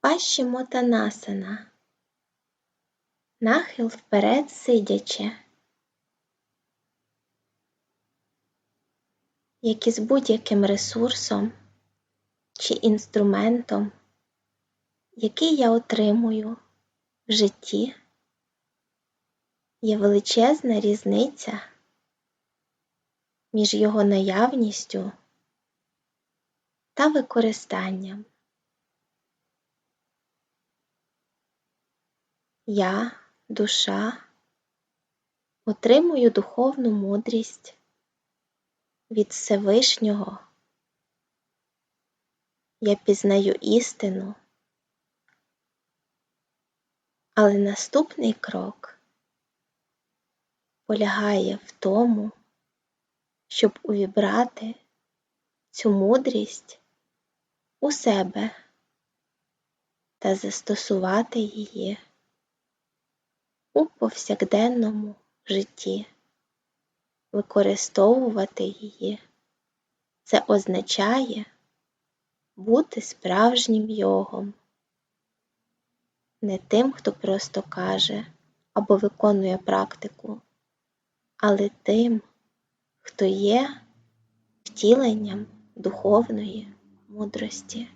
Пащемотанасана. Нахил вперед сидячи. Як із будь-яким ресурсом чи інструментом, який я отримую в житті, є величезна різниця між його наявністю та використанням. Я, душа, отримую духовну мудрість від Всевишнього. Я пізнаю істину, але наступний крок полягає в тому, щоб увібрати цю мудрість у себе та застосувати її у повсякденному житті, використовувати її. Це означає бути справжнім йогом, не тим, хто просто каже або виконує практику, але тим, хто є втіленням духовної мудрості.